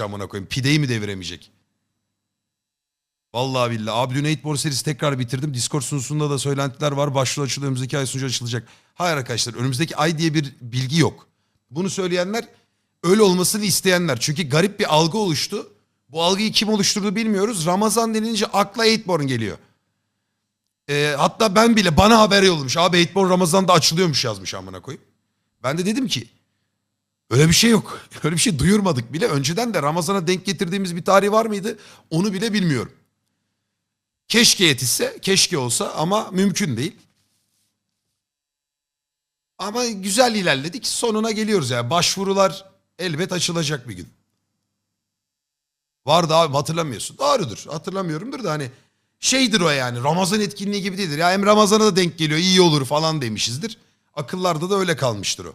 amına koyayım. Pideyi mi deviremeyecek? Vallahi billahi. Abi dün 8 serisi tekrar bitirdim. Discord sunusunda da söylentiler var. Başvuru açılıyor. Önümüzdeki ay sunucu açılacak. Hayır arkadaşlar. Önümüzdeki ay diye bir bilgi yok. Bunu söyleyenler öyle olmasını isteyenler. Çünkü garip bir algı oluştu. Bu algıyı kim oluşturdu bilmiyoruz. Ramazan denince akla 8 geliyor. Ee, hatta ben bile bana haber yollamış. Abi 8 Ramazan'da açılıyormuş yazmış amına koyayım. Ben de dedim ki öyle bir şey yok. Öyle bir şey duyurmadık bile. Önceden de Ramazan'a denk getirdiğimiz bir tarih var mıydı? Onu bile bilmiyorum. Keşke yetişse, keşke olsa ama mümkün değil. Ama güzel ilerledik. Sonuna geliyoruz yani. Başvurular elbet açılacak bir gün. Vardı abi hatırlamıyorsun. Doğrudur. Hatırlamıyorumdur da hani şeydir o yani. Ramazan etkinliği gibi değildir. Ya hem Ramazan'a da denk geliyor iyi olur falan demişizdir. Akıllarda da öyle kalmıştır o.